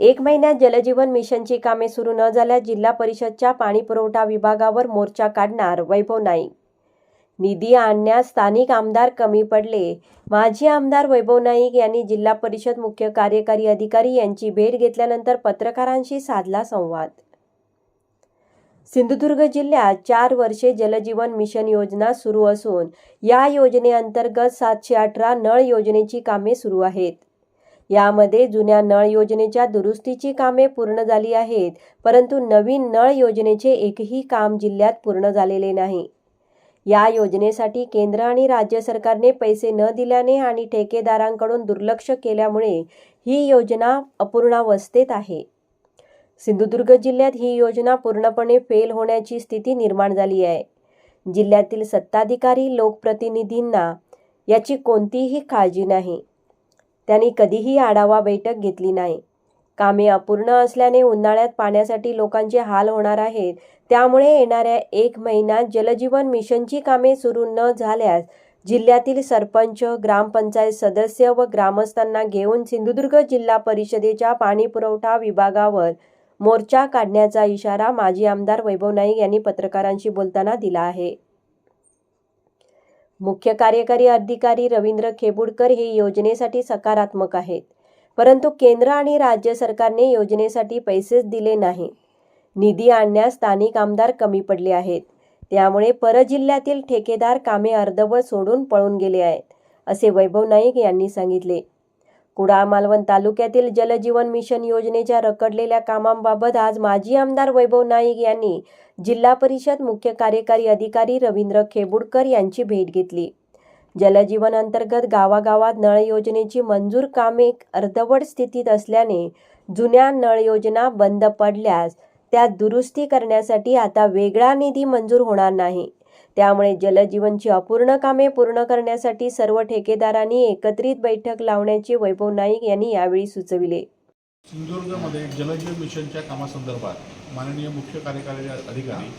एक महिन्यात जलजीवन मिशनची कामे सुरू न झाल्यास जिल्हा परिषदच्या पाणीपुरवठा विभागावर मोर्चा काढणार वैभव नाईक. निधी आणण्यास स्थानिक आमदार कमी पडले. माजी आमदार वैभव नाईक यांनी जिल्हा परिषद मुख्य कार्यकारी अधिकारी यांची भेट घेतल्यानंतर पत्रकारांशी साधला संवाद. सिंधुदुर्ग जिल्ह्यात चार वर्षे जलजीवन मिशन योजना सुरू असून या योजनेअंतर्गत सातशे अठरा नळ योजनेची कामे सुरू आहेत. यामध्ये जुन्या नळ योजनेच्या दुरुस्तीची कामे पूर्ण झाली आहेत परंतु नवीन नळ योजनेचे एकही काम जिल्ह्यात पूर्ण झालेले नाही. या योजनेसाठी केंद्र आणि राज्य सरकारने पैसे न दिल्याने आणि ठेकेदारांकडून दुर्लक्ष केल्यामुळे ही योजना अपूर्णावस्थेत आहे. सिंधुदुर्ग जिल्ह्यात ही योजना पूर्णपणे फेल होण्याची स्थिती निर्माण झाली आहे. जिल्ह्यातील सत्ताधिकारी लोकप्रतिनिधींना याची कोणतीही काळजी नाही. त्यांनी कधीही आढावा बैठक घेतली नाही. कामे अपूर्ण असल्याने उन्हाळ्यात पाण्यासाठी लोकांचे हाल होणार आहेत. त्यामुळे येणाऱ्या एक महिन्यात जलजीवन मिशनची कामे सुरू न झाल्यास जिल्ह्यातील सरपंच ग्रामपंचायत सदस्य व ग्रामस्थांना घेऊन सिंधुदुर्ग जिल्हा परिषदेच्या पाणीपुरवठा विभागावर मोर्चा काढण्याचा इशारा माजी आमदार वैभव नाईक यांनी पत्रकारांशी बोलताना दिला आहे. मुख्य कार्यकारी अधिकारी रवींद्र खेबुडकर हे योजनेसाठी सकारात्मक आहेत. परंतु केंद्र आणि राज्य सरकारने योजनेसाठी पैसेच दिले नाही. निधी आणण्यास स्थानिक आमदार कमी पडले आहेत. त्यामुळे परजिल्ह्यातील ठेकेदार कामे अर्धवट सोडून पळून गेले आहेत असे वैभव नाईक यांनी सांगितले. कुडाळ मालवण तालुक्यातील जलजीवन मिशन योजनेच्या रखडलेल्या कामांबाबत आज माजी आमदार वैभव नाईक यांनी जिल्हा परिषद मुख्य कार्यकारी अधिकारी रवींद्र खेबुडकर यांची भेट घेतली. जलजीवन अंतर्गत गावागावात नळ योजनेची मंजूर कामे अर्धवट स्थितीत असल्याने जुन्या नळ योजना बंद पडल्यास त्यात दुरुस्ती करण्यासाठी आता वेगळा निधी मंजूर होणार नाही. त्यामुळे जलजीवनची अपूर्ण कामे पूर्ण करण्यासाठी सर्व ठेकेदारांनी एकत्रित बैठक लावण्याचे वैभव नाईक यांनी यावेळी सुचविले. सिंधुदुर्गमध्ये जलजीवन मिशनच्या कामासंदर्भात माननीय मुख्य कार्यकारी अधिकारी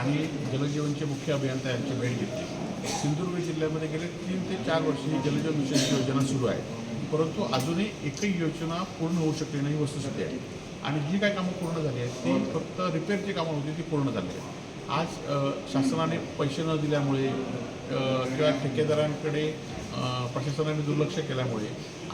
आणि जलजीवनचे मुख्य अभियंता यांची भेट घेतली. सिंधुदुर्ग जिल्ह्यामध्ये गेले तीन ते चार वर्ष ही जलजीवन मिशनची योजना सुरू आहे. परंतु अजूनही एकही योजना पूर्ण होऊ शकली नाही वस्तुस्थिती आहे. आणि जी काही कामं पूर्ण झाली आहेत ती फक्त रिपेअरची कामं होती ती पूर्ण झाली आहेत. आज शासनाने पैसे न दिल्यामुळे किंवा ठेकेदारांकडे प्रशासनाने दुर्लक्ष केल्यामुळे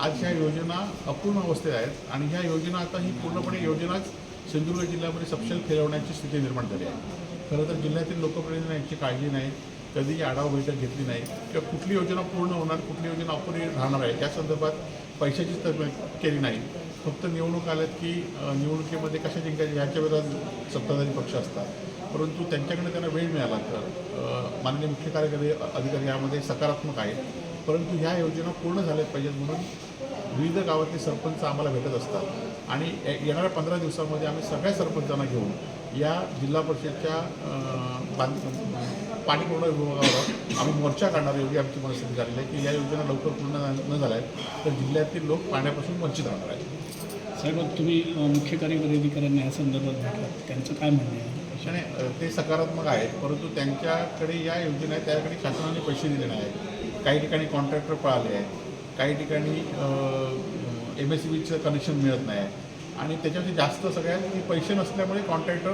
आज ह्या योजना अपूर्ण अवस्थेत आहेत आणि ह्या योजना आता ही पूर्णपणे योजनाच सिंधुदुर्ग जिल्ह्यामध्ये सपशेल फिरवण्याची स्थिती निर्माण झाली आहे. खरं तर जिल्ह्यातील लोकप्रतिनिधींना यांची काळजी नाही कधीही आढावा बैठक घेतली नाही किंवा कुठली योजना पूर्ण होणार कुठली योजना अपुरी राहणार आहे त्या संदर्भात पैशाची तरतूद केली नाही. फक्त निवडणूक आल्यात की निवडणुकीमध्ये कशा जिंकायचे ह्याच्या विरोधात सत्ताधारी पक्ष असतात. परंतु त्यांच्याकडे त्यांना वेळ मिळाला तर माननीय मुख्य कार्यकारी अधिकारी यामध्ये सकारात्मक आहेत. परंतु ह्या योजना पूर्ण झाल्याच पाहिजेत म्हणून विविध गावातले सरपंच आम्हाला भेटत असतात. आणि येणाऱ्या पंधरा दिवसामध्ये आम्ही सगळ्या सरपंचांना घेऊन या जिल्हा परिषदच्या बांध पाणी पुरवठा विभागावर आम्ही मोर्चा काढणार एवढी आमची परिस्थिती झालेली आहे की या योजना लवकर पूर्ण न- झाल्या तर जिल्ह्यातील लोक पाण्यापासून वंचित राहणार आहेत. साहेब तुम्ही मुख्य कार्यकारी अधिकाऱ्यांना या संदर्भात भेटलात त्यांचं काय म्हणणं आहे? ते सकारात्मक आहेत परंतु त्यांच्याकडे या योजना आहेत त्याकडे शासनाने पैसे दिले नाही आहेत काही ठिकाणी कॉन्ट्रॅक्टर पळाले आहेत. काही ठिकाणी एम एस सी बीचं कनेक्शन मिळत नाही. आहे आणि त्याच्यामध्ये जास्त सगळ्यात की पैसे नसल्यामुळे कॉन्ट्रॅक्टर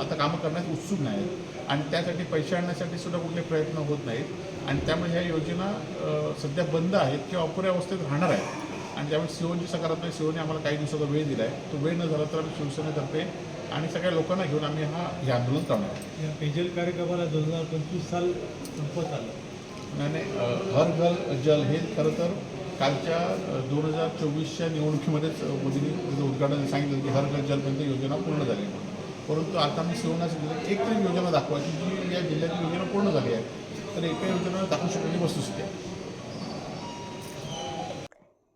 आता कामं करण्यास उत्सुक नाही आहेत आणि त्यासाठी पैसे आणण्यासाठी सुद्धा कुठले प्रयत्न होत नाहीत. आणि त्यामुळे ह्या योजना सध्या बंद आहेत किंवा अपुऱ्या अवस्थेत राहणार आहेत. आणि त्यामुळे सीओची सकारात्मक सीओने आम्हाला काही दिवसाचा वेळ दिला आहे तो वेळ न झाला तर आम्ही शिवसेनेतर्फे आणि सगळ्या लोकांना घेऊन आम्ही हा हे आंदोलन करणार. या पेजल कार्यक्रमाला दोन हजार पंचवीस साल संपत आलं. अ, हर घर जल हे खरं तर कालच्या दोन हजार चोवीसच्या निवडणुकीमध्येच मोदींनी त्याचं उद्घाटन सांगितलं की हर घर जलपर्यंत योजना पूर्ण झाली परंतु आता मी सेवना सांगितलं एक तरी योजना दाखवायची जी या जिल्ह्यातील योजना पूर्ण झाली आहे. तर एका योजना दाखवू शकलेली वस्तुस्थिती आहे.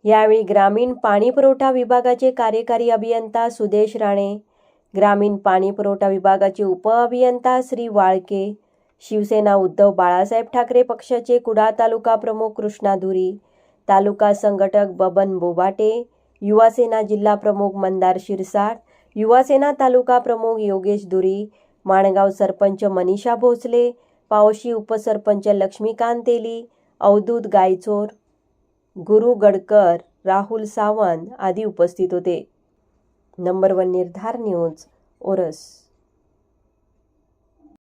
यावेळी ग्रामीण पाणी पुरवठा विभागाचे कार्यकारी अभियंता सुदेश राणे ग्रामीण पाणी पुरवठा विभागाचे उपअभियंता श्री वाळके शिवसेना उद्धव बाळासाहेब ठाकरे पक्षाचे कुडाळ तालुका प्रमुख कृष्णा धुरी तालुका संघटक बबन बोबाटे युवासेना जिल्हा प्रमुख मंदार शिरसाट युवासेना तालुका प्रमुख योगेश दुरी माणगाव सरपंच मनीषा भोसले पावशी उपसरपंच लक्ष्मीकांत तेली अवधूत गायचोर गुरु गडकर राहुल सावंत आदी उपस्थित होते. नंबर वन निर्धार न्यूज ओरस.